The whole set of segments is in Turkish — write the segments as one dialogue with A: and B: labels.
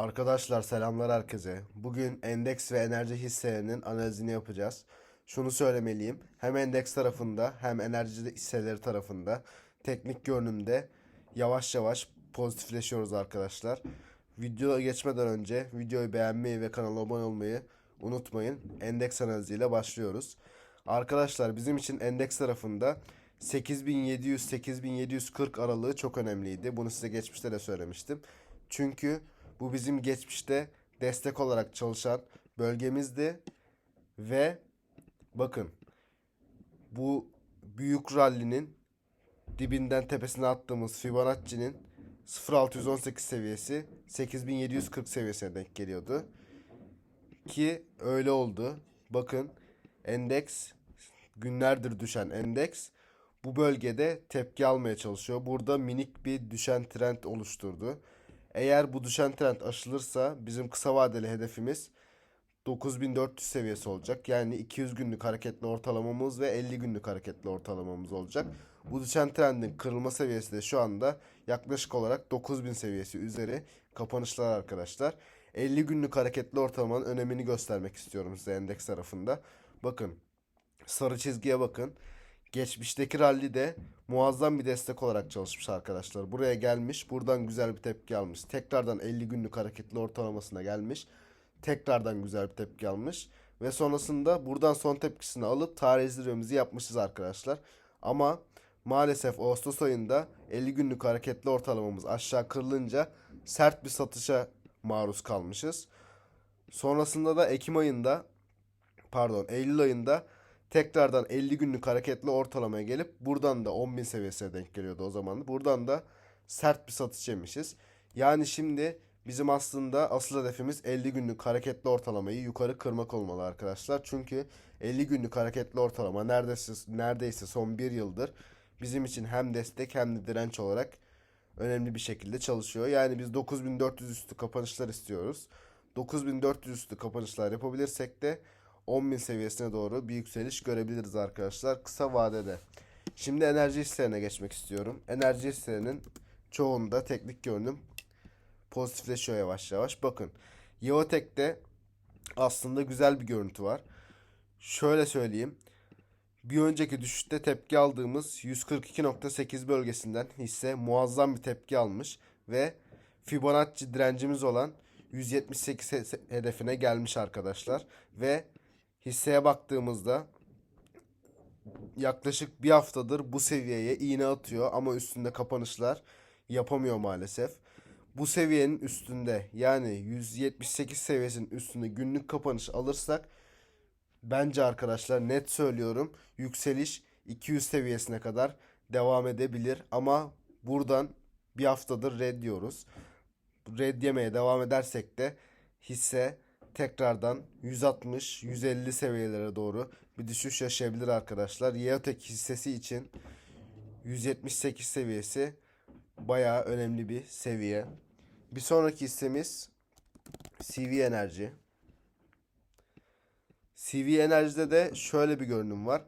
A: Arkadaşlar selamlar herkese. Bugün endeks ve enerji hisselerinin analizini yapacağız. Şunu söylemeliyim. Hem endeks tarafında hem enerji hisseleri tarafında teknik görünümde yavaş yavaş pozitifleşiyoruz arkadaşlar. Videoya geçmeden önce videoyu beğenmeyi ve kanala abone olmayı unutmayın. Endeks analiziyle başlıyoruz. Arkadaşlar bizim için endeks tarafında 8700-8740 aralığı çok önemliydi. Bunu size geçmişte de söylemiştim. Çünkü bu bizim geçmişte destek olarak çalışan bölgemizdi ve bakın bu büyük rallinin dibinden tepesine attığımız Fibonacci'nin 0618 seviyesi 8740 seviyesine denk geliyordu. Ki öyle oldu. Bakın endeks günlerdir düşen endeks bu bölgede tepki almaya çalışıyor. Burada minik bir düşen trend oluşturdu. Eğer bu düşen trend aşılırsa bizim kısa vadeli hedefimiz 9400 seviyesi olacak. Yani 200 günlük hareketli ortalamamız ve 50 günlük hareketli ortalamamız olacak. Bu düşen trendin kırılma seviyesi de şu anda yaklaşık olarak 9000 seviyesi üzeri kapanışlar arkadaşlar. 50 günlük hareketli ortalamanın önemini göstermek istiyorum size endeks tarafında. Bakın sarı çizgiye bakın. Geçmişteki rally de muazzam bir destek olarak çalışmış arkadaşlar. Buraya gelmiş. Buradan güzel bir tepki almış. Tekrardan 50 günlük hareketli ortalamasına gelmiş. Tekrardan güzel bir tepki almış. Ve sonrasında buradan son tepkisini alıp tarih zirvemizi yapmışız arkadaşlar. Ama maalesef Ağustos ayında 50 günlük hareketli ortalamamız aşağı kırılınca sert bir satışa maruz kalmışız. Sonrasında da Ekim ayında pardon Eylül ayında tekrardan 50 günlük hareketli ortalamaya gelip buradan da 10.000 seviyesine denk geliyordu o zaman. Buradan da sert bir satış yemişiz. Yani şimdi bizim aslında asıl hedefimiz 50 günlük hareketli ortalamayı yukarı kırmak olmalı arkadaşlar. Çünkü 50 günlük hareketli ortalama neredeyse, neredeyse son bir yıldır bizim için hem destek hem de direnç olarak önemli bir şekilde çalışıyor. Yani biz 9400 üstü kapanışlar istiyoruz. 9400 üstü kapanışlar yapabilirsek de 10.000 seviyesine doğru bir yükseliş görebiliriz arkadaşlar kısa vadede. Şimdi enerji hisselerine geçmek istiyorum. Enerji hisselerinin çoğunda teknik görünüm pozitifleşiyor yavaş yavaş. Bakın Yeotek'te aslında güzel bir görüntü var. Şöyle söyleyeyim. Bir önceki düşüşte tepki aldığımız 142.8 bölgesinden hisse muazzam bir tepki almış ve Fibonacci direncimiz olan 178 he- hedefine gelmiş arkadaşlar ve hisseye baktığımızda yaklaşık bir haftadır bu seviyeye iğne atıyor ama üstünde kapanışlar yapamıyor maalesef. Bu seviyenin üstünde yani 178 seviyesinin üstünde günlük kapanış alırsak bence arkadaşlar net söylüyorum yükseliş 200 seviyesine kadar devam edebilir ama buradan bir haftadır red diyoruz. Red yemeye devam edersek de hisse tekrardan 160-150 seviyelere doğru bir düşüş yaşayabilir arkadaşlar. Yeotek hissesi için 178 seviyesi bayağı önemli bir seviye. Bir sonraki hissemiz CV Enerji. CV Enerji'de de şöyle bir görünüm var.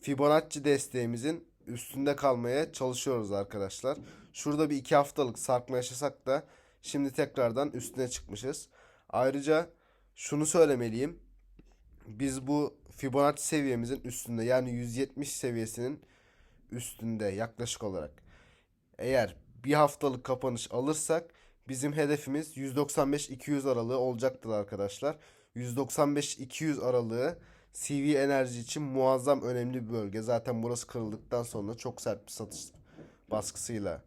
A: Fibonacci desteğimizin üstünde kalmaya çalışıyoruz arkadaşlar. Şurada bir iki haftalık sarkma yaşasak da şimdi tekrardan üstüne çıkmışız. Ayrıca şunu söylemeliyim. Biz bu Fibonacci seviyemizin üstünde yani 170 seviyesinin üstünde yaklaşık olarak. Eğer bir haftalık kapanış alırsak bizim hedefimiz 195-200 aralığı olacaktır arkadaşlar. 195-200 aralığı CV enerji için muazzam önemli bir bölge. Zaten burası kırıldıktan sonra çok sert bir satış baskısıyla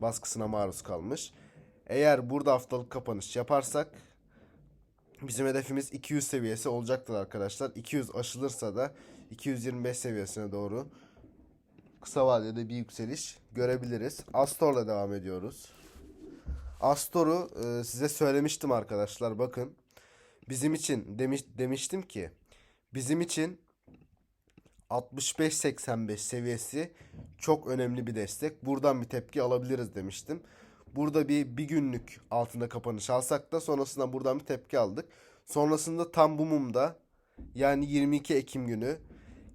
A: baskısına maruz kalmış. Eğer burada haftalık kapanış yaparsak bizim hedefimiz 200 seviyesi olacaktır arkadaşlar. 200 aşılırsa da 225 seviyesine doğru kısa vadede bir yükseliş görebiliriz. Astor'la devam ediyoruz. Astor'u e, size söylemiştim arkadaşlar. Bakın bizim için demiş, demiştim ki bizim için 65-85 seviyesi çok önemli bir destek. Buradan bir tepki alabiliriz demiştim. Burada bir bir günlük altında kapanış alsak da sonrasında buradan bir tepki aldık. Sonrasında tam bu mumda yani 22 Ekim günü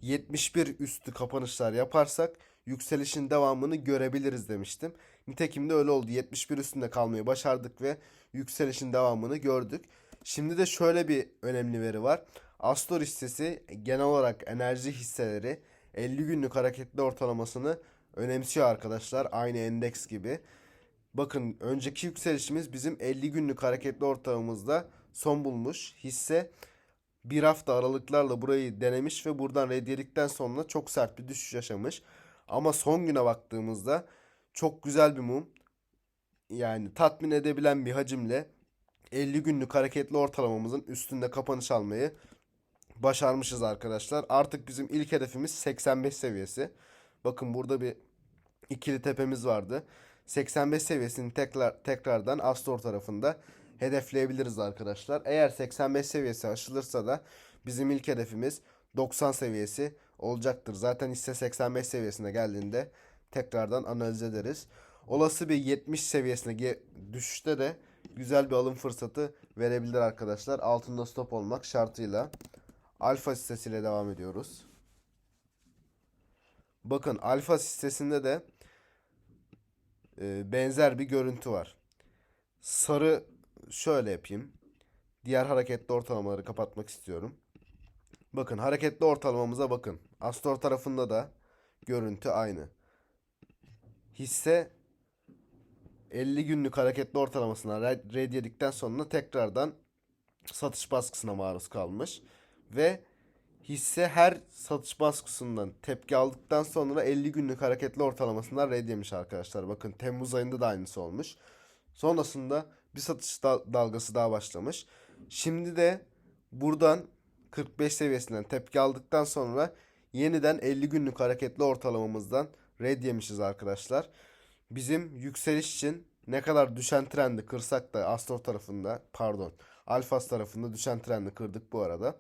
A: 71 üstü kapanışlar yaparsak yükselişin devamını görebiliriz demiştim. Nitekim de öyle oldu. 71 üstünde kalmayı başardık ve yükselişin devamını gördük. Şimdi de şöyle bir önemli veri var. Astor hissesi genel olarak enerji hisseleri 50 günlük hareketli ortalamasını önemsiyor arkadaşlar. Aynı endeks gibi. Bakın önceki yükselişimiz bizim 50 günlük hareketli ortalamamızda son bulmuş. Hisse bir hafta aralıklarla burayı denemiş ve buradan red yedikten sonra çok sert bir düşüş yaşamış. Ama son güne baktığımızda çok güzel bir mum. Yani tatmin edebilen bir hacimle 50 günlük hareketli ortalamamızın üstünde kapanış almayı başarmışız arkadaşlar. Artık bizim ilk hedefimiz 85 seviyesi. Bakın burada bir ikili tepemiz vardı. 85 seviyesini tekrar tekrardan Astor tarafında hedefleyebiliriz arkadaşlar. Eğer 85 seviyesi aşılırsa da bizim ilk hedefimiz 90 seviyesi olacaktır. Zaten hisse 85 seviyesine geldiğinde tekrardan analiz ederiz. Olası bir 70 seviyesine düşüşte de güzel bir alım fırsatı verebilir arkadaşlar. Altında stop olmak şartıyla. Alfa hissesiyle devam ediyoruz. Bakın alfa hissesinde de e, benzer bir görüntü var. Sarı şöyle yapayım. Diğer hareketli ortalamaları kapatmak istiyorum. Bakın hareketli ortalamamıza bakın. Astor tarafında da görüntü aynı. Hisse 50 günlük hareketli ortalamasına red, yedikten sonra tekrardan satış baskısına maruz kalmış. Ve hisse her satış baskısından tepki aldıktan sonra 50 günlük hareketli ortalamasından red yemiş arkadaşlar. Bakın Temmuz ayında da aynısı olmuş. Sonrasında bir satış dal- dalgası daha başlamış. Şimdi de buradan 45 seviyesinden tepki aldıktan sonra yeniden 50 günlük hareketli ortalamamızdan red yemişiz arkadaşlar. Bizim yükseliş için ne kadar düşen trendi kırsak da Astor tarafında pardon Alfas tarafında düşen trendi kırdık bu arada.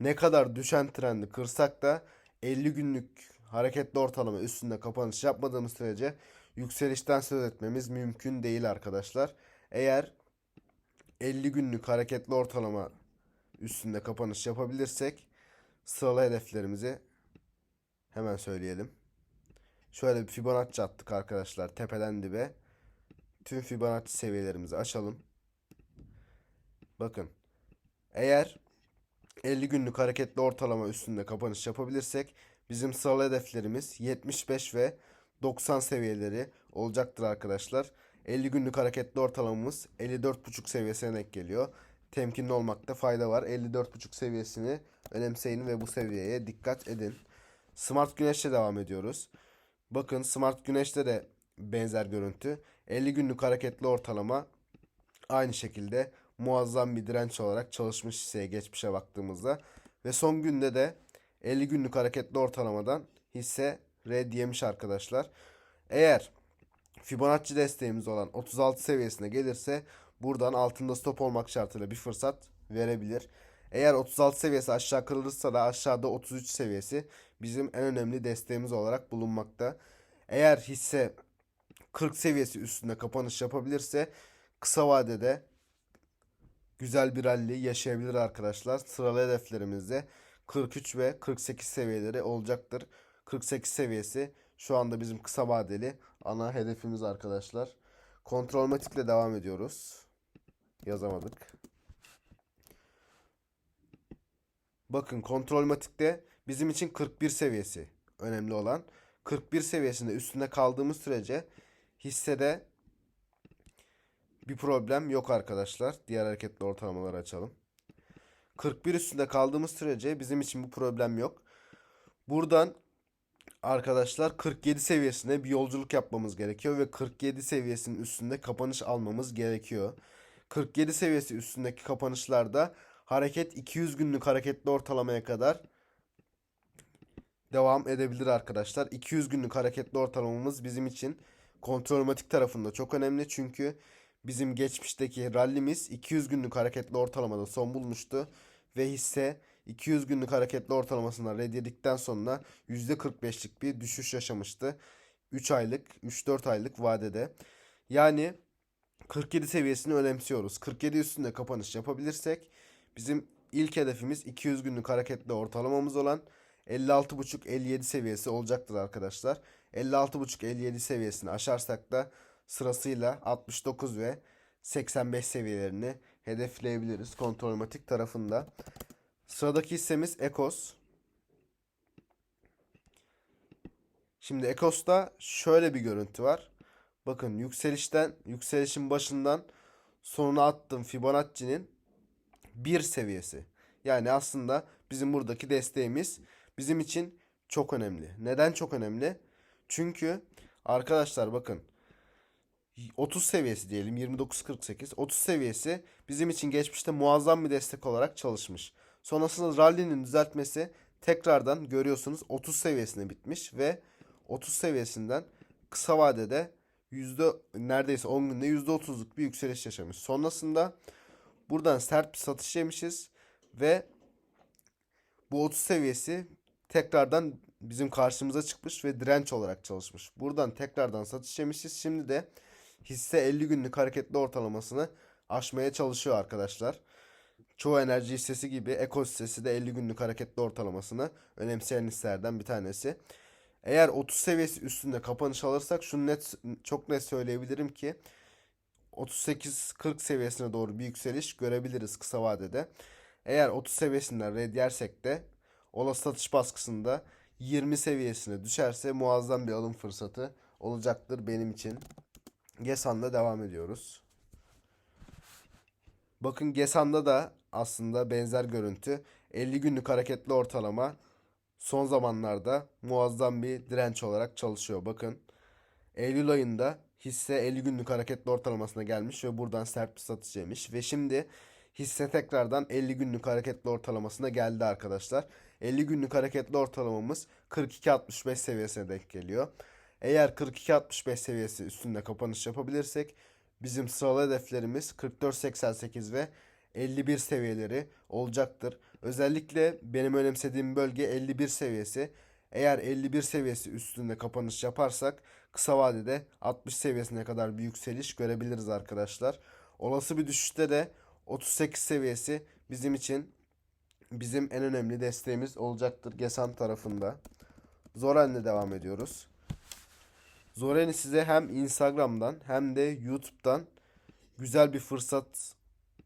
A: Ne kadar düşen trendi kırsak da 50 günlük hareketli ortalama üstünde kapanış yapmadığımız sürece yükselişten söz etmemiz mümkün değil arkadaşlar. Eğer 50 günlük hareketli ortalama üstünde kapanış yapabilirsek sıralı hedeflerimizi hemen söyleyelim. Şöyle bir Fibonacci attık arkadaşlar tepeden dibe. Tüm Fibonacci seviyelerimizi açalım. Bakın. Eğer 50 günlük hareketli ortalama üstünde kapanış yapabilirsek bizim sıralı hedeflerimiz 75 ve 90 seviyeleri olacaktır arkadaşlar. 50 günlük hareketli ortalamamız 54.5 seviyesine denk geliyor. Temkinli olmakta fayda var. 54.5 seviyesini önemseyin ve bu seviyeye dikkat edin. Smart Güneş'le devam ediyoruz. Bakın Smart Güneş'te de benzer görüntü. 50 günlük hareketli ortalama aynı şekilde muazzam bir direnç olarak çalışmış hisseye geçmişe baktığımızda. Ve son günde de 50 günlük hareketli ortalamadan hisse red yemiş arkadaşlar. Eğer Fibonacci desteğimiz olan 36 seviyesine gelirse buradan altında stop olmak şartıyla bir fırsat verebilir. Eğer 36 seviyesi aşağı kırılırsa da aşağıda 33 seviyesi bizim en önemli desteğimiz olarak bulunmakta. Eğer hisse 40 seviyesi üstünde kapanış yapabilirse kısa vadede güzel bir rally yaşayabilir arkadaşlar. Sıralı hedeflerimizde 43 ve 48 seviyeleri olacaktır. 48 seviyesi şu anda bizim kısa vadeli ana hedefimiz arkadaşlar. Kontrolmatikle devam ediyoruz. Yazamadık. Bakın kontrolmatikte bizim için 41 seviyesi önemli olan. 41 seviyesinde üstünde kaldığımız sürece hissede bir problem yok arkadaşlar. Diğer hareketli ortalamaları açalım. 41 üstünde kaldığımız sürece bizim için bu problem yok. Buradan arkadaşlar 47 seviyesine bir yolculuk yapmamız gerekiyor ve 47 seviyesinin üstünde kapanış almamız gerekiyor. 47 seviyesi üstündeki kapanışlarda hareket 200 günlük hareketli ortalamaya kadar devam edebilir arkadaşlar. 200 günlük hareketli ortalamamız bizim için kontrolmatik tarafında çok önemli çünkü bizim geçmişteki rallimiz 200 günlük hareketli ortalamada son bulmuştu ve hisse 200 günlük hareketli ortalamasına red yedikten sonra %45'lik bir düşüş yaşamıştı. 3 aylık, 3-4 aylık vadede. Yani 47 seviyesini önemsiyoruz. 47 üstünde kapanış yapabilirsek bizim ilk hedefimiz 200 günlük hareketli ortalamamız olan 56.5-57 seviyesi olacaktır arkadaşlar. 56.5-57 seviyesini aşarsak da sırasıyla 69 ve 85 seviyelerini hedefleyebiliriz kontrolmatik tarafında. Sıradaki hissemiz Ekos. Şimdi Ekos'ta şöyle bir görüntü var. Bakın yükselişten, yükselişin başından sonuna attığım Fibonacci'nin bir seviyesi. Yani aslında bizim buradaki desteğimiz bizim için çok önemli. Neden çok önemli? Çünkü arkadaşlar bakın 30 seviyesi diyelim 29.48 30 seviyesi bizim için geçmişte muazzam bir destek olarak çalışmış. Sonrasında rally'nin düzeltmesi tekrardan görüyorsunuz 30 seviyesine bitmiş ve 30 seviyesinden kısa vadede yüzde neredeyse 10 günde %30'luk bir yükseliş yaşamış. Sonrasında buradan sert bir satış yemişiz ve bu 30 seviyesi tekrardan bizim karşımıza çıkmış ve direnç olarak çalışmış. Buradan tekrardan satış yemişiz. Şimdi de hisse 50 günlük hareketli ortalamasını aşmaya çalışıyor arkadaşlar. Çoğu enerji hissesi gibi Eko hissesi de 50 günlük hareketli ortalamasını önemseyen hisselerden bir tanesi. Eğer 30 seviyesi üstünde kapanış alırsak şunu net çok net söyleyebilirim ki 38-40 seviyesine doğru bir yükseliş görebiliriz kısa vadede. Eğer 30 seviyesinden red yersek de olası satış baskısında 20 seviyesine düşerse muazzam bir alım fırsatı olacaktır benim için. Gesan'da devam ediyoruz. Bakın Gesan'da da aslında benzer görüntü. 50 günlük hareketli ortalama son zamanlarda muazzam bir direnç olarak çalışıyor. Bakın Eylül ayında hisse 50 günlük hareketli ortalamasına gelmiş ve buradan sert bir satış yemiş. Ve şimdi hisse tekrardan 50 günlük hareketli ortalamasına geldi arkadaşlar. 50 günlük hareketli ortalamamız 42.65 seviyesine denk geliyor. Eğer 42.65 seviyesi üstünde kapanış yapabilirsek bizim sıralı hedeflerimiz 44.88 ve 51 seviyeleri olacaktır. Özellikle benim önemsediğim bölge 51 seviyesi. Eğer 51 seviyesi üstünde kapanış yaparsak kısa vadede 60 seviyesine kadar bir yükseliş görebiliriz arkadaşlar. Olası bir düşüşte de 38 seviyesi bizim için bizim en önemli desteğimiz olacaktır Gesan tarafında. Zoren'le devam ediyoruz. Zoren'i size hem Instagram'dan hem de YouTube'dan güzel bir fırsat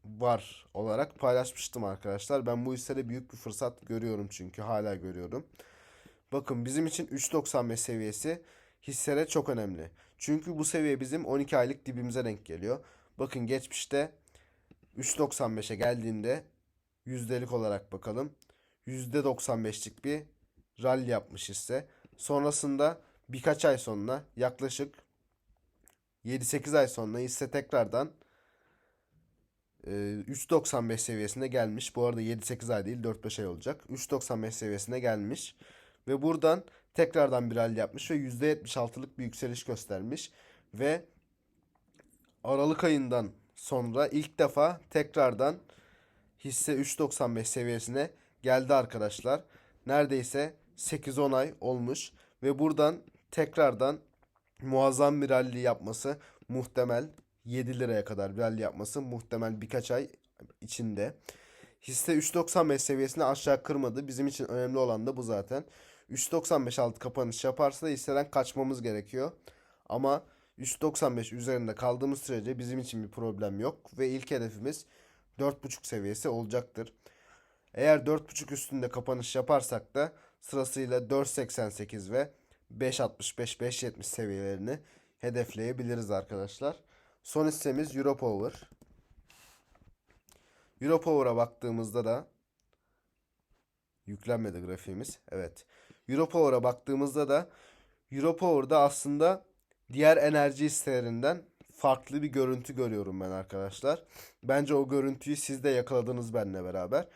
A: var olarak paylaşmıştım arkadaşlar. Ben bu hissede büyük bir fırsat görüyorum çünkü hala görüyorum. Bakın bizim için 3.95 seviyesi hisselere çok önemli. Çünkü bu seviye bizim 12 aylık dibimize denk geliyor. Bakın geçmişte 3.95'e geldiğinde yüzdelik olarak bakalım. %95'lik bir rally yapmış hisse. Sonrasında birkaç ay sonra yaklaşık 7-8 ay sonra hisse tekrardan e, 3.95 seviyesine gelmiş. Bu arada 7-8 ay değil 4-5 ay olacak. 3.95 seviyesine gelmiş. Ve buradan tekrardan bir rally yapmış ve %76'lık bir yükseliş göstermiş. Ve Aralık ayından sonra ilk defa tekrardan hisse 3.95 seviyesine geldi arkadaşlar. Neredeyse 8-10 ay olmuş ve buradan tekrardan muazzam bir rally yapması muhtemel 7 liraya kadar bir rally yapması muhtemel birkaç ay içinde. Hisse 3.95 seviyesini aşağı kırmadı. Bizim için önemli olan da bu zaten. 3.95 altı kapanış yaparsa da hisseden kaçmamız gerekiyor. Ama 3.95 üzerinde kaldığımız sürece bizim için bir problem yok ve ilk hedefimiz 4.5 seviyesi olacaktır. Eğer 4.5 üstünde kapanış yaparsak da sırasıyla 4.88 ve 5.65-5.70 seviyelerini hedefleyebiliriz arkadaşlar. Son hissemiz Europower. Europower'a baktığımızda da yüklenmedi grafiğimiz. Evet. Europower'a baktığımızda da Europower'da aslında diğer enerji hisselerinden farklı bir görüntü görüyorum ben arkadaşlar. Bence o görüntüyü siz de yakaladınız benimle beraber.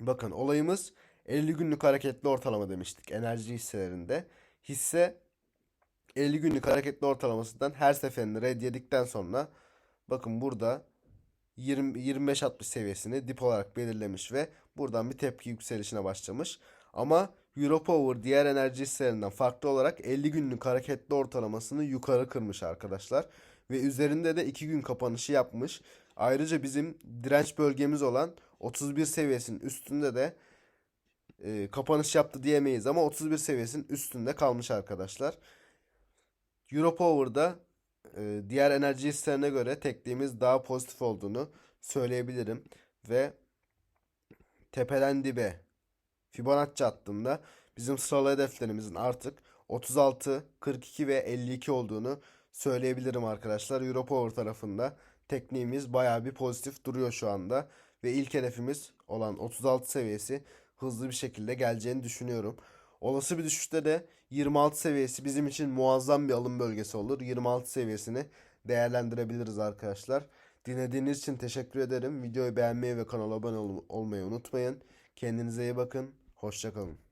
A: Bakın olayımız 50 günlük hareketli ortalama demiştik enerji hisselerinde. Hisse 50 günlük hareketli ortalamasından her seferinde red yedikten sonra bakın burada 20 25-60 seviyesini dip olarak belirlemiş ve buradan bir tepki yükselişine başlamış. Ama Europower diğer enerji hisselerinden farklı olarak 50 günlük hareketli ortalamasını yukarı kırmış arkadaşlar. Ve üzerinde de 2 gün kapanışı yapmış. Ayrıca bizim direnç bölgemiz olan 31 seviyesinin üstünde de e, kapanış yaptı diyemeyiz ama 31 seviyesinin üstünde kalmış arkadaşlar. Europower'da e, diğer enerji hislerine göre tekniğimiz daha pozitif olduğunu söyleyebilirim. Ve tepeden dibe Fibonacci attığımda bizim sıralı hedeflerimizin artık 36, 42 ve 52 olduğunu söyleyebilirim arkadaşlar. Europower tarafında tekniğimiz bayağı bir pozitif duruyor şu anda. Ve ilk hedefimiz olan 36 seviyesi hızlı bir şekilde geleceğini düşünüyorum. Olası bir düşüşte de 26 seviyesi bizim için muazzam bir alım bölgesi olur. 26 seviyesini değerlendirebiliriz arkadaşlar. Dinlediğiniz için teşekkür ederim. Videoyu beğenmeyi ve kanala abone ol- olmayı unutmayın. Kendinize iyi bakın. Hoşça kalın.